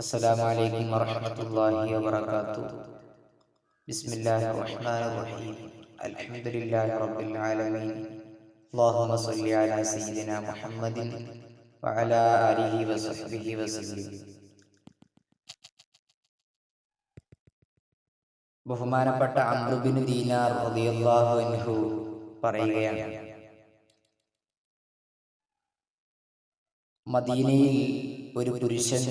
السلام عليكم ورحمة الله وبركاته بسم الله الرحمن الرحيم الحمد لله رب العالمين اللهم صل على سيدنا محمد وعلى آله وصحبه وسلم ബഹുമാനപ്പെട്ട അമ്രുബിന് ദീനാർ റളിയല്ലാഹു അൻഹു പറയുകയാണ് മദീനയിൽ ഒരു പുരുഷൻ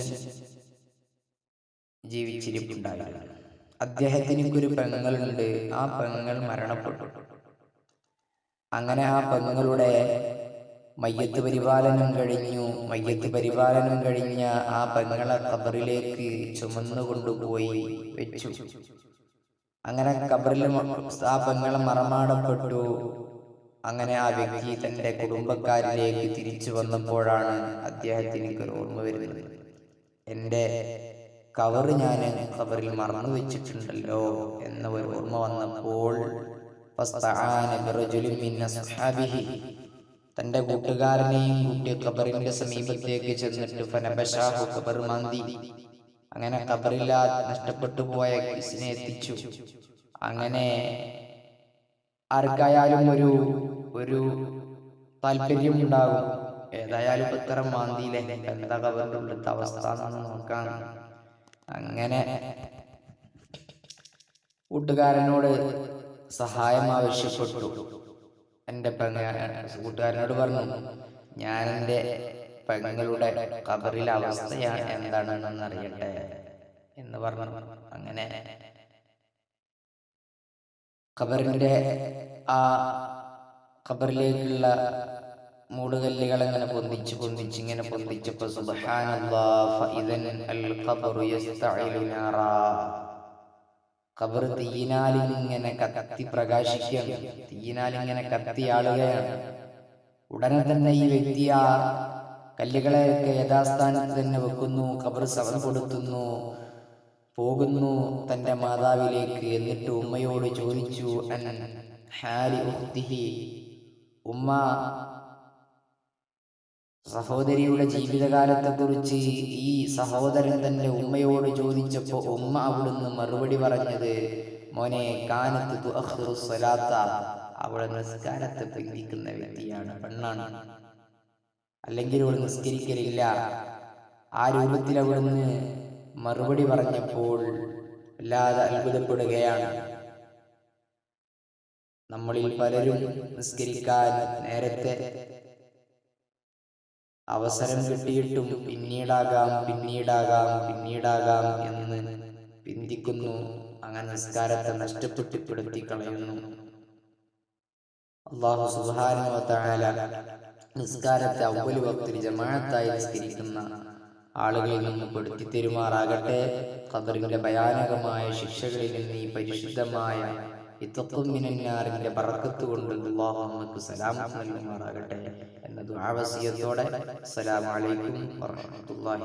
ജീവിച്ചിരിപ്പുണ്ടായിരുന്നു അദ്ദേഹത്തിന് ഒരു പെങ്ങളുണ്ട്. ആ പെങ്ങൾ മരണപ്പെട്ടു. അങ്ങനെ ആ പെങ്ങളുടെ മയ്യത്ത് പരിപാലനം കഴിഞ്ഞു. മയ്യത്ത് പരിപാലനം കഴിഞ്ഞ ആ പെങ്ങളെ കബറിലേക്ക് ചുമന്നു കൊണ്ടുപോയി വെച്ചു. അങ്ങനെ കബറിൽ ആ പെങ്ങളെ മറമാടപ്പെട്ടു. അങ്ങനെ ആ വ്യക്തി തന്റെ കുടുംബക്കാരിലേക്ക് തിരിച്ചു വന്നപ്പോഴാണ് അദ്ദേഹത്തിന് ഓർമ്മ വരുന്നത്. എന്റെ കവറ് ഞാൻ കവറിൽ മറന്നു വെച്ചിട്ടുണ്ടല്ലോ എന്ന ഒരു ഓർമ്മ വന്നപ്പോൾ തന്റെ കൂട്ടുകാരനെയും കൂട്ടിയ കബറിന്റെ സമീപത്തേക്ക് ചെന്നിട്ട് ഫനബഷാഹു കബർ മാന്തി. അങ്ങനെ കബറില്ലാ നഷ്ടപ്പെട്ടു പോയ കിസിനെ എത്തിച്ചു. അങ്ങനെ ആർക്കായാലും ഒരു ഒരു താല്പര്യം ഉണ്ടാകും. ഏതായാലും ഇത്തരം മാന്തിയിലെ എന്താ ഉള്ളത്തെ അവസ്ഥ നോക്കാൻ അങ്ങനെ കൂട്ടുകാരനോട് സഹായം ആവശ്യപ്പെട്ടു. എന്റെ കൂട്ടുകാരനോട് പറഞ്ഞു ഞാൻ എന്റെ പെങ്ങളുടെ കബറിലെ അവസ്ഥയാണ് എന്താണെന്ന് അറിയട്ടെ എന്ന് പറഞ്ഞു. അങ്ങനെ ഖബറിന്റെ ആ ഖബറിലേക്കുള്ള മൂടുകല്ലുകൾ ഇങ്ങനെ പൊന്തിച്ച് പൊന്തിച്ച് ഇങ്ങനെ പൊന്തിച്ചപ്പോ ഖബർ തീയിനാലിങ്ങനെ കത്തി പ്രകാശിക്കുകയാണ് തീയിനാലിങ്ങനെ കത്തിയാളുകയാണ്. ഉടനെ തന്നെ ഈ വ്യക്തി ആ കല്ലുകളെയൊക്കെ യഥാസ്ഥാനത്ത് തന്നെ വെക്കുന്നു കബർ സവർ കൊടുത്തുന്നു പോകുന്നു തന്റെ മാതാവിലേക്ക് എന്നിട്ട് ഉമ്മയോട് ചോദിച്ചു അൻ ഉമ്മ സഹോദരിയുടെ ജീവിതകാലത്തെക്കുറിച്ച് ഈ സഹോദരൻ തന്റെ ഉമ്മയോട് ചോദിച്ചപ്പോ ഉമ്മ അവിടുന്ന് മറുപടി പറഞ്ഞത് മോനെ കാനത്ത് അവളെ നിസ്കാരത്തെ പിന്തിക്കുന്ന വ്യക്തിയാണ് പെണ്ണാണ്. അല്ലെങ്കിൽ അവൾ നിസ്കരിക്കലില്ല. ആ രൂപത്തിൽ അവിടുന്ന് മറുപടി പറഞ്ഞപ്പോൾ വല്ലാതെ അത്ഭുതപ്പെടുകയാണ്. നമ്മളിൽ പലരും നിസ്കരിക്കാൻ നേരത്തെ അവസരം കിട്ടിയിട്ടും പിന്നീടാകാം പിന്നീടാകാം പിന്നീടാകാം എന്ന് പിന്തിക്കുന്നു. അങ്ങനെ നിസ്കാരത്തെ നഷ്ടപ്പെട്ടിപ്പെടുത്തി കളയുന്നു അള്ളാഹു സുഹാനുവല നിസ്കാരത്തെ അവലു ഭക്തി ജമാഅത്തായി നിസ്കരിക്കുന്ന ആളുകളിൽ നിന്ന് പെടുത്തി തെരുമാറാകട്ടെ. ഖദറിന്റെ ഭയാനകമായ ശിക്ഷകളിൽ നിന്ന് ഈ പരിശുദ്ധമായ ഇത്തത്വമിനാറിന്റെ പറക്കത്ത് കൊണ്ട് നൽകുമാറാകട്ടെ എന്ന ദുആവസിയത്തോടെ അസ്സലാമു അലൈക്കും വറഹ്മത്തുള്ളാഹി